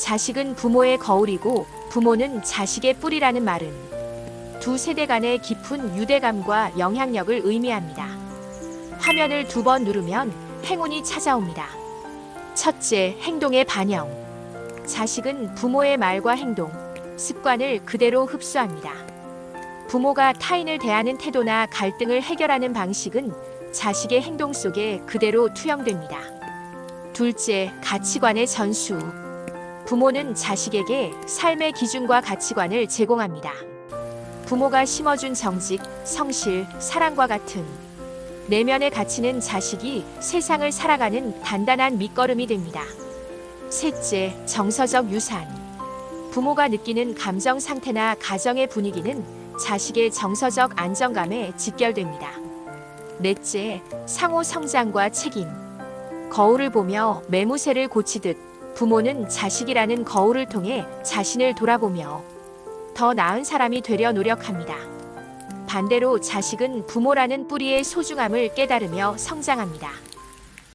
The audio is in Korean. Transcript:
자식은 부모의 거울이고 부모는 자식의 뿌리라는 말은 두 세대 간의 깊은 유대감과 영향력을 의미합니다. 화면을 두 번 누르면 행운이 찾아옵니다. 첫째, 행동의 반영. 자식은 부모의 말과 행동, 습관을 그대로 흡수합니다. 부모가 타인을 대하는 태도나 갈등을 해결하는 방식은 자식의 행동 속에 그대로 투영됩니다. 둘째, 가치관의 전수. 부모는 자식에게 삶의 기준과 가치관을 제공합니다. 부모가 심어준 정직, 성실, 사랑과 같은 내면의 가치는 자식이 세상을 살아가는 단단한 밑거름이 됩니다. 셋째, 정서적 유산. 부모가 느끼는 감정 상태나 가정의 분위기는 자식의 정서적 안정감에 직결됩니다. 넷째, 상호 성장과 책임. 거울을 보며 매무새를 고치듯 부모는 자식이라는 거울을 통해 자신을 돌아보며 더 나은 사람이 되려 노력합니다. 반대로 자식은 부모라는 뿌리의 소중함을 깨달으며 성장합니다.